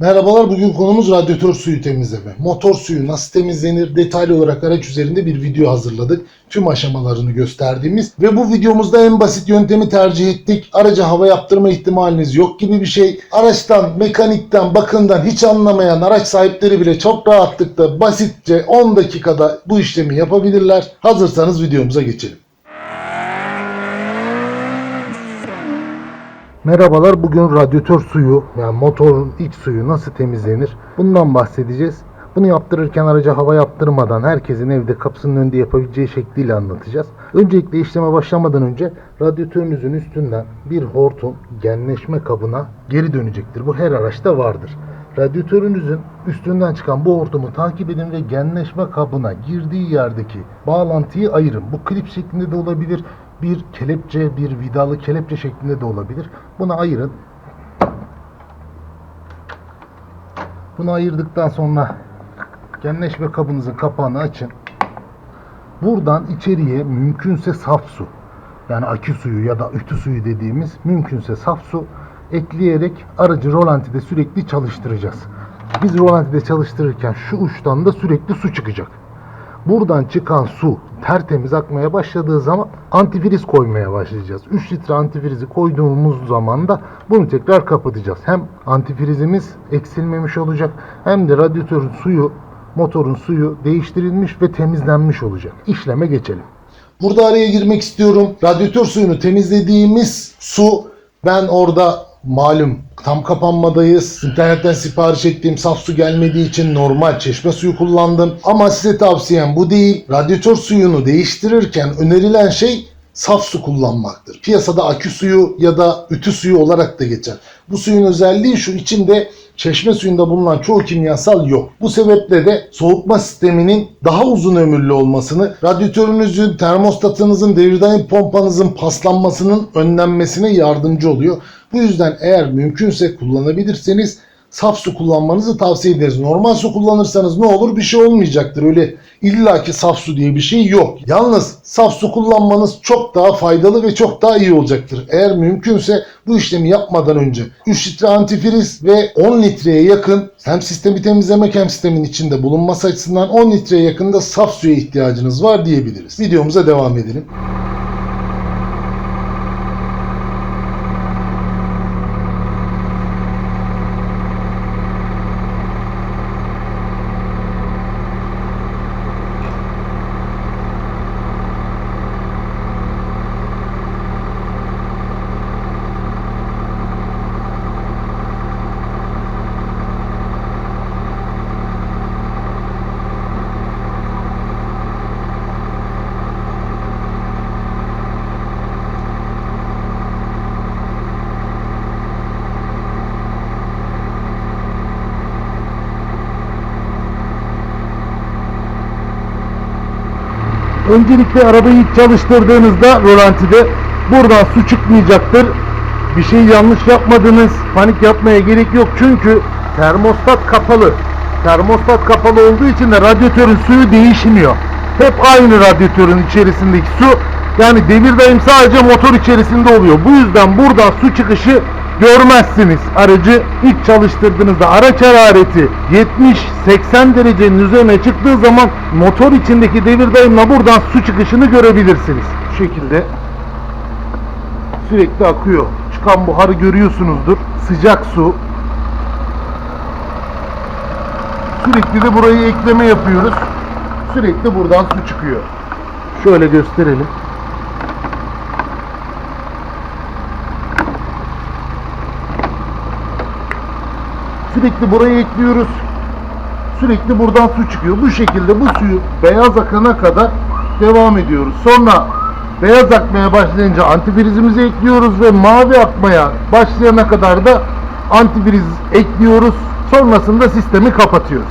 Merhabalar, bugün konumuz radyatör suyu temizleme. Motor suyu nasıl temizlenir? Detaylı olarak araç üzerinde bir video hazırladık. Tüm aşamalarını gösterdiğimiz ve bu videomuzda en basit yöntemi tercih ettik. Araca hava yaptırma ihtimaliniz yok gibi bir şey. Araçtan, mekanikten, bakımdan hiç anlamayan araç sahipleri bile çok rahatlıkla basitçe 10 dakikada bu işlemi yapabilirler. Hazırsanız videomuza geçelim. Merhabalar, bugün radyatör suyu, yani motorun iç suyu nasıl temizlenir? Bundan bahsedeceğiz. Bunu yaptırırken araca hava yaptırmadan herkesin evde kapısının önünde yapabileceği şekliyle anlatacağız. Öncelikle işleme başlamadan önce radyatörünüzün üstünden bir hortum genleşme kabına geri dönecektir. Bu her araçta vardır. Radyatörünüzün üstünden çıkan bu hortumu takip edin ve genleşme kabına girdiği yerdeki bağlantıyı ayırın. Bu klip şeklinde de olabilir, bir kelepçe, bir vidalı kelepçe şeklinde de olabilir. Bunu ayırın. Bunu ayırdıktan sonra genleşme kabınızın kapağını açın. Buradan içeriye mümkünse saf su yani akü suyu ya da ütü suyu dediğimiz mümkünse saf su ekleyerek aracı rolantide sürekli çalıştıracağız. Biz rolantide çalıştırırken şu uçtan da sürekli su çıkacak. Buradan çıkan su tertemiz akmaya başladığı zaman antifriz koymaya başlayacağız. 3 litre antifrizi koyduğumuz zaman da bunu tekrar kapatacağız. Hem antifrizimiz eksilmemiş olacak hem de radyatörün suyu, motorun suyu değiştirilmiş ve temizlenmiş olacak. İşleme geçelim. Burada araya girmek istiyorum. Radyatör suyunu temizlediğimiz su ben orada malum tam kapanmadayız. İnternetten sipariş ettiğim saf su gelmediği için normal çeşme suyu kullandım. Ama size tavsiyem bu değil. Radyatör suyunu değiştirirken önerilen şey saf su kullanmaktır. Piyasada akü suyu ya da ütü suyu olarak da geçer. Bu suyun özelliği şu içinde çeşme suyunda bulunan çoğu kimyasal yok. Bu sebeple de soğutma sisteminin daha uzun ömürlü olmasını, radyatörünüzün, termostatınızın, devir daim pompanızın paslanmasının önlenmesine yardımcı oluyor. Bu yüzden eğer mümkünse kullanabilirseniz saf su kullanmanızı tavsiye ederiz. Normal su kullanırsanız ne olur? Bir şey olmayacaktır. Öyle illaki saf su diye bir şey yok. Yalnız saf su kullanmanız çok daha faydalı ve çok daha iyi olacaktır. Eğer mümkünse bu işlemi yapmadan önce 3 litre antifriz ve 10 litreye yakın hem sistemi temizlemek hem sistemin içinde bulunması açısından 10 litreye yakın da saf suya ihtiyacınız var diyebiliriz. Videomuza devam edelim. Öncelikle arabayı çalıştırdığınızda rolantide buradan su çıkmayacaktır. Bir şey yanlış yapmadınız. Panik yapmaya gerek yok. Çünkü termostat kapalı. Termostat kapalı olduğu için de radyatörün suyu değişmiyor. Hep aynı radyatörün içerisindeki su. Yani devir daim sadece motor içerisinde oluyor. Bu yüzden buradan su çıkışı görmezsiniz. Aracı ilk çalıştırdığınızda araç harareti 70-80 derecenin üzerine çıktığı zaman motor içindeki devir daimle buradan su çıkışını görebilirsiniz. Bu şekilde sürekli akıyor. Çıkan buharı görüyorsunuzdur. Sıcak su. Sürekli de burayı ekleme yapıyoruz. Sürekli buradan su çıkıyor. Şöyle gösterelim. Sürekli buraya ekliyoruz. Sürekli buradan su çıkıyor. Bu şekilde bu suyu beyaz akana kadar devam ediyoruz. Sonra beyaz akmaya başlayınca antifrizimizi ekliyoruz ve mavi akmaya başlayana kadar da antifriz ekliyoruz. Sonrasında sistemi kapatıyoruz.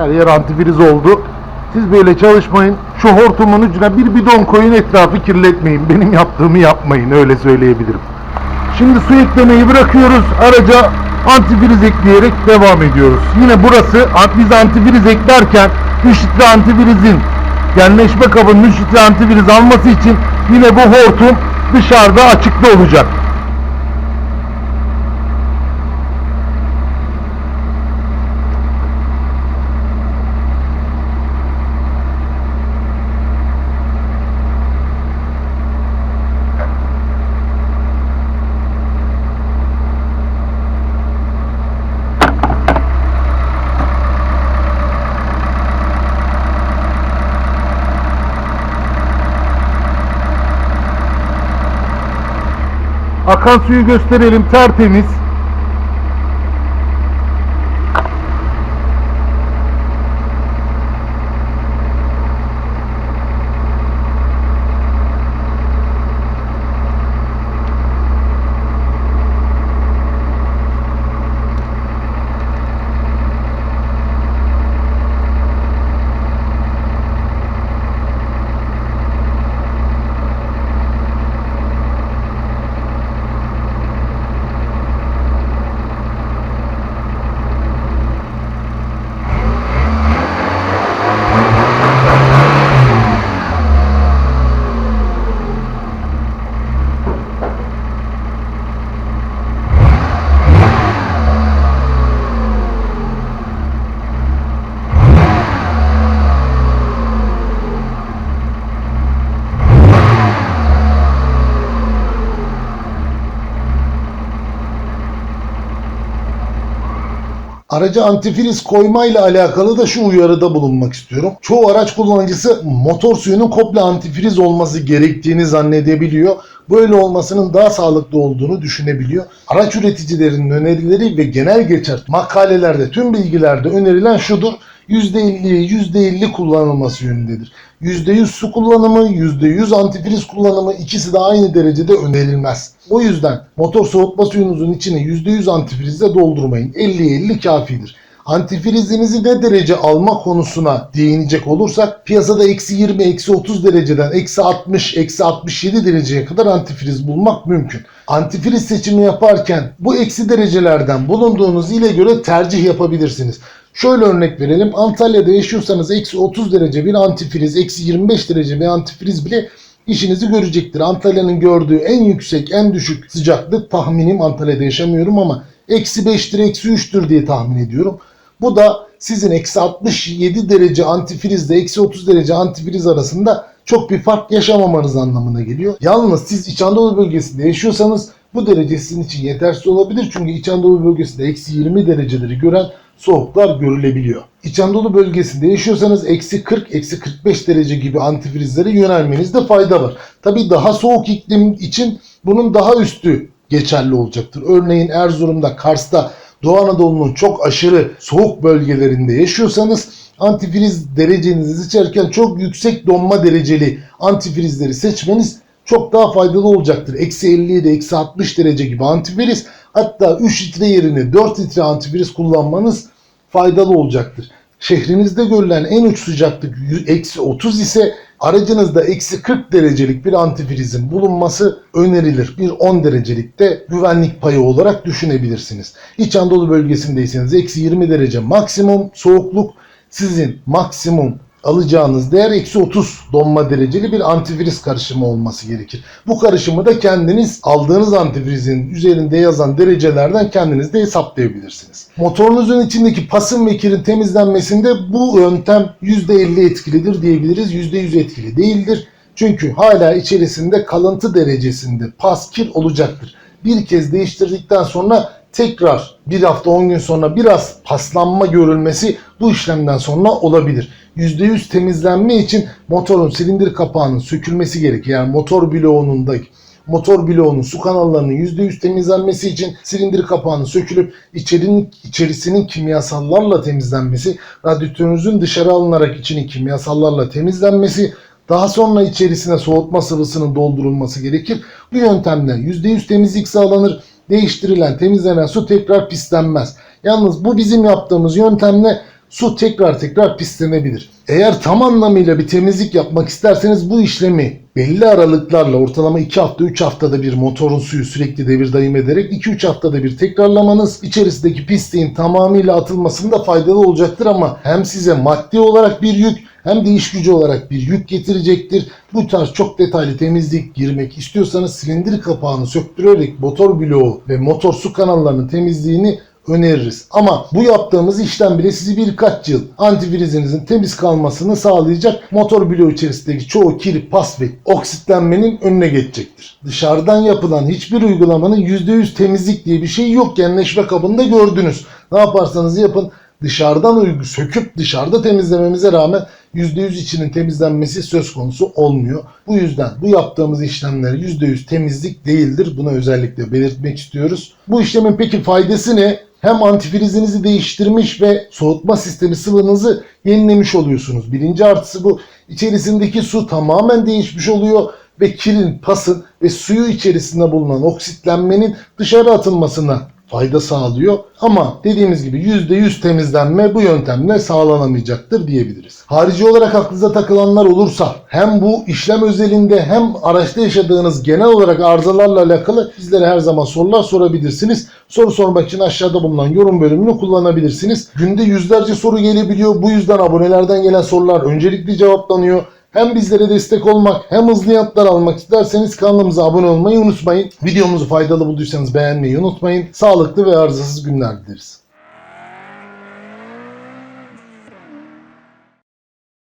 Her yer antifriz oldu. Siz böyle çalışmayın. Şu hortumun ucuna bir bidon koyun etrafı kirletmeyin. Benim yaptığımı yapmayın öyle söyleyebilirim. Şimdi su eklemeyi bırakıyoruz. Araca antifriz ekleyerek devam ediyoruz. Yine burası biz antifriz eklerken 3 litre antifrizin genleşme kabının 3 litre antifriz alması için yine bu hortum dışarıda açıkta olacak. Akan suyu gösterelim tertemiz. Araca antifriz koymayla alakalı da şu uyarıda bulunmak istiyorum. Çoğu araç kullanıcısı motor suyunun komple antifriz olması gerektiğini zannedebiliyor. Böyle olmasının daha sağlıklı olduğunu düşünebiliyor. Araç üreticilerinin önerileri ve genel geçer makalelerde tüm bilgilerde önerilen şudur. %50'ye %50 kullanılması yönündedir. %100 su kullanımı, %100 antifriz kullanımı ikisi de aynı derecede önerilmez. O yüzden motor soğutma suyunuzun içine %100 antifrizle doldurmayın. 50'ye 50 kafidir. Antifrizinizi ne derece alma konusuna değinecek olursak piyasada eksi 20, eksi 30 dereceden eksi 60, eksi 67 dereceye kadar antifriz bulmak mümkün. Antifriz seçimi yaparken bu eksi derecelerden bulunduğunuz ile göre tercih yapabilirsiniz. Şöyle örnek verelim. Antalya'da yaşıyorsanız eksi 30 derece bir antifriz, eksi 25 derece bir antifriz bile işinizi görecektir. Antalya'nın gördüğü en yüksek, en düşük sıcaklık tahminim Antalya'da yaşamıyorum ama eksi 5'tir, eksi 3'tür diye tahmin ediyorum. Bu da sizin eksi 67 derece antifrizle eksi 30 derece antifriz arasında çok bir fark yaşamamanız anlamına geliyor. Yalnız siz İç Anadolu bölgesinde yaşıyorsanız bu derece sizin için yetersiz olabilir. Çünkü İç Anadolu bölgesinde eksi 20 dereceleri gören soğuklar görülebiliyor. İç Anadolu bölgesinde yaşıyorsanız eksi 40, eksi 45 derece gibi antifrizlere yönelmenizde fayda var. Tabi daha soğuk iklim için bunun daha üstü geçerli olacaktır. Örneğin Erzurum'da, Kars'ta, Doğu Anadolu'nun çok aşırı soğuk bölgelerinde yaşıyorsanız antifriz derecenizi seçerken çok yüksek donma dereceli antifrizleri seçmeniz çok daha faydalı olacaktır. Eksi 57, eksi 60 derece gibi antifriz hatta 3 litre yerine 4 litre antifriz kullanmanız faydalı olacaktır. Şehrinizde görülen en uç sıcaklık eksi 30 ise aracınızda eksi 40 derecelik bir antifrizin bulunması önerilir. Bir 10 derecelikte güvenlik payı olarak düşünebilirsiniz. İç Anadolu bölgesindeyseniz eksi 20 derece maksimum soğukluk sizin maksimum alacağınız değer eksi 30 donma dereceli bir antifriz karışımı olması gerekir. Bu karışımı da kendiniz aldığınız antifrizin üzerinde yazan derecelerden kendiniz de hesaplayabilirsiniz. Motorunuzun içindeki pasın ve kirin temizlenmesinde bu yöntem %50 etkilidir diyebiliriz. %100 etkili değildir. Çünkü hala içerisinde kalıntı derecesinde pas kir olacaktır. Bir kez değiştirdikten sonra tekrar bir hafta 10 gün sonra biraz paslanma görülmesi bu işlemden sonra olabilir. %100 temizlenme için motorun silindir kapağının sökülmesi gerekir. Yani motor bloğunun da motor bloğunun su kanallarının %100 temizlenmesi için silindir kapağının sökülüp içerinin, içerisinin kimyasallarla temizlenmesi, radyatörünüzün dışarı alınarak içinin kimyasallarla temizlenmesi, daha sonra içerisine soğutma sıvısının doldurulması gerekir. Bu yöntemle %100 temizlik sağlanır. Değiştirilen, temizlenen su tekrar pislenmez. Yalnız bu bizim yaptığımız yöntemle su tekrar tekrar pislenebilir. Eğer tam anlamıyla bir temizlik yapmak isterseniz bu işlemi belli aralıklarla ortalama 2 hafta 3 haftada bir motorun suyu sürekli devir daim ederek 2-3 haftada bir tekrarlamanız içerisindeki pisliğin tamamıyla atılmasında faydalı olacaktır ama hem size maddi olarak bir yük hem de iş gücü olarak bir yük getirecektir. Bu tarz çok detaylı temizlik girmek istiyorsanız silindir kapağını söktürerek motor bloğu ve motor su kanallarının temizliğini öneririz. Ama bu yaptığımız işlem bile sizi birkaç yıl antifrizinizin temiz kalmasını sağlayacak. Motor bloğu içerisindeki çoğu kir, pas ve oksitlenmenin önüne geçecektir. Dışarıdan yapılan hiçbir uygulamanın %100 temizlik diye bir şey yok. Genleşme kabında gördünüz. Ne yaparsanız yapın dışarıdan uygu söküp dışarıda temizlememize rağmen %100 içinin temizlenmesi söz konusu olmuyor. Bu yüzden bu yaptığımız işlemler %100 temizlik değildir. Bunu özellikle belirtmek istiyoruz. Bu işlemin peki faydası ne? Hem antifrizinizi değiştirmiş ve soğutma sistemi sıvınızı yenilemiş oluyorsunuz. Birinci artısı bu. İçerisindeki su tamamen değişmiş oluyor ve kirin, pasın ve suyu içerisinde bulunan oksitlenmenin dışarı atılmasına fayda sağlıyor. Ama dediğimiz gibi %100 temizlenme bu yöntemle sağlanamayacaktır diyebiliriz. Harici olarak aklınıza takılanlar olursa hem bu işlem özelinde hem araçta yaşadığınız genel olarak arızalarla alakalı bizlere her zaman sorular sorabilirsiniz. Soru sormak için aşağıda bulunan yorum bölümünü kullanabilirsiniz. Günde yüzlerce soru gelebiliyor. Bu yüzden abonelerden gelen sorular öncelikli cevaplanıyor. Hem bizlere destek olmak hem hızlı yanıtlar almak isterseniz kanalımıza abone olmayı unutmayın. Videomuzu faydalı bulduysanız beğenmeyi unutmayın. Sağlıklı ve arızasız günler dileriz.